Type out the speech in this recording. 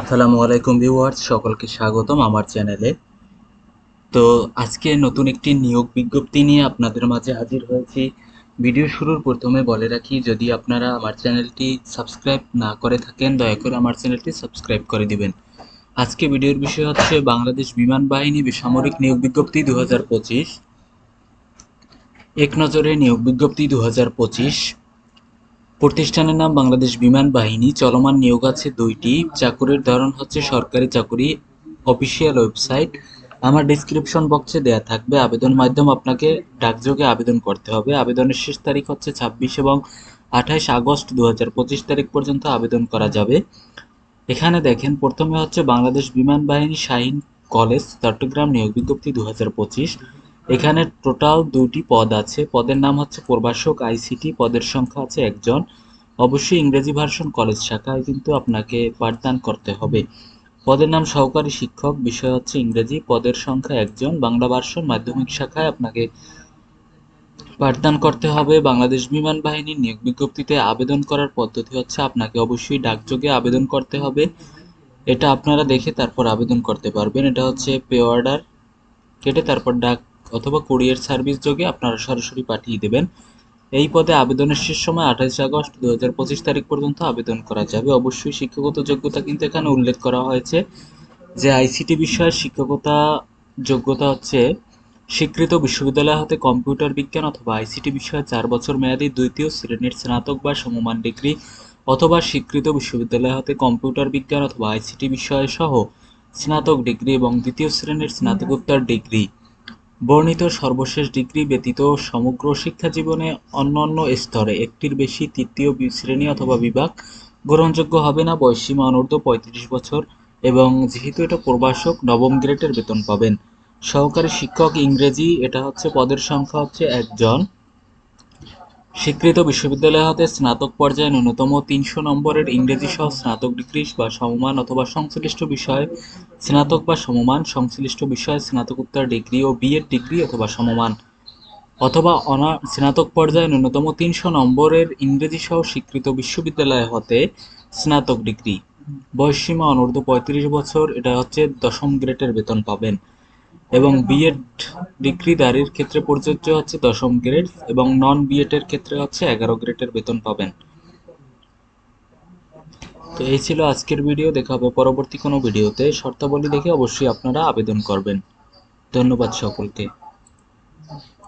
আসসালামু আলাইকুম ভিউয়ার্স, সকলকে স্বাগতম আমার চ্যানেলে। তো আজকে নতুন একটি নিয়োগ বিজ্ঞপ্তি নিয়ে আপনাদের মাঝে হাজির হয়েছি। ভিডিও শুরুর প্রথমে বলে রাখি, যদি আপনারা আমার চ্যানেলটি সাবস্ক্রাইব না করে থাকেন, দয়া করে আমার চ্যানেলটি সাবস্ক্রাইব করে দিবেন। আজকে ভিডিওর বিষয় হচ্ছে বাংলাদেশ বিমান বাহিনী বেসামরিক নিয়োগ বিজ্ঞপ্তি দু এক নজরে নিয়োগ বিজ্ঞপ্তি দু হাজার পঁচিশ। প্রতিষ্ঠানের নাম বাংলাদেশ বিমান বাহিনী। চলমান নিয়োগ আছে দুইটি। চাকুরির ধরন হচ্ছে সরকারি চাকুরি, অফিসিয়াল ওয়েবসাইট। আমার ডিসক্রিপশন বক্সে দেয়া থাকবে। আবেদন মাধ্যম আপনাকে ডাকযোগে আবেদন করতে হবে। আবেদনের শেষ তারিখ হচ্ছে ছাব্বিশ এবং আঠাইশ আগস্ট দু হাজার পঁচিশ তারিখ পর্যন্ত আবেদন করা যাবে। এখানে দেখেন, প্রথমে হচ্ছে বাংলাদেশ বিমান বাহিনী শাহীন কলেজ, চট্টগ্রাম নিয়োগ বিজ্ঞপ্তি দু হাজার পঁচিশ। এখানে টোটাল দুটি পদ আছে। পদের নাম হচ্ছে প্রভাষক আইসিটি, পদের সংখ্যা আছে একজন। অবশ্যই ইংরেজি ভার্সন কলেজ শাখায় কিন্তু আপনাকে পাঠদান করতে হবে। পদের নাম সহকারী শিক্ষক, বিষয় হচ্ছে ইংরেজি। পদের সংখ্যা একজন। বাংলা ভার্সন মাধ্যমিক শাখায় আপনাকে পাঠদান করতে হবে। বাংলাদেশ বিমান বাহিনীর নিয়োগ বিজ্ঞপ্তিতে আবেদন করার পদ্ধতি হচ্ছে আপনাকে অবশ্যই ডাকযোগে আবেদন করতে হবে। এটা আপনারা দেখে তারপর আবেদন করতে পারবেন। এটা হচ্ছে পে অর্ডার। কেটে তারপর ডাক অথবা কুরিয়ার সার্ভিস যোগে আপনারা সরাসরি পাঠিয়ে দেবেন। এই পদে আবেদনের শেষ সময় আঠাশে আগস্ট দু হাজার পঁচিশ তারিখ পর্যন্ত আবেদন করা যাবে। অবশ্যই শিক্ষাগত যোগ্যতা কিন্তু এখানে উল্লেখ করা হয়েছে যে আইসিটি বিষয়ের শিক্ষকতা যোগ্যতা হচ্ছে স্বীকৃত বিশ্ববিদ্যালয় হতে কম্পিউটার বিজ্ঞান অথবা আইসিটি বিষয়ে চার বছর মেয়াদী দ্বিতীয় শ্রেণির স্নাতক বা সমমান ডিগ্রি অথবা স্বীকৃত বিশ্ববিদ্যালয় হতে কম্পিউটার বিজ্ঞান অথবা আইসিটি বিষয় সহ স্নাতক ডিগ্রি এবং দ্বিতীয় শ্রেণির স্নাতকোত্তর ডিগ্রি। বর্ণিত সর্বশেষ ডিগ্রি ব্যতীত সমগ্র শিক্ষা জীবনে অন্যান্য স্তরে একটির বেশি তৃতীয় শ্রেণি অথবা বিভাগ গ্রহণযোগ্য হবে না। বয়সীমা অনূর্ধ্ব পঁয়ত্রিশ বছর এবং যেহেতু এটা প্রবাসক নবম গ্রেডের বেতন পাবেন। সহকারী শিক্ষক ইংরেজি, এটা হচ্ছে পদের সংখ্যা হচ্ছে একজন। স্বীকৃত বিশ্ববিদ্যালয় হতে স্নাতক পর্যায়ে ন্যূনতম তিনশো নম্বরের ইংরেজি সহ স্নাতক ডিগ্রি বা সমমান অথবা সংশ্লিষ্ট বিষয়ে স্নাতক বা সমমান, সংশ্লিষ্ট বিষয়ে স্নাতকোত্তর ডিগ্রি ও বিএড ডিগ্রি অথবা সমমান। অথবা অনা, স্নাতক পর্যায়ে ন্যূনতম তিনশো নম্বরের ইংরেজি সহ স্বীকৃত বিশ্ববিদ্যালয় হতে স্নাতক ডিগ্রি। বয়সসীমা অনূর্ধ্ব পঁয়ত্রিশ বছর, এটা হচ্ছে দশম গ্রেডের বেতন পাবেন। এবং বিএড ডিগ্রিধারীর ক্ষেত্রে প্রযোজ্য হচ্ছে দশম গ্রেড এবং নন বিএড এর ক্ষেত্রে হচ্ছে এগারো গ্রেডের বেতন পাবেন। তো এই ছিল আজকের ভিডিও দেখা হবে পরবর্তী কোনো ভিডিওতে। শর্তাবলী দেখে অবশ্যই আপনারা আবেদন করবেন। ধন্যবাদ সকলকে।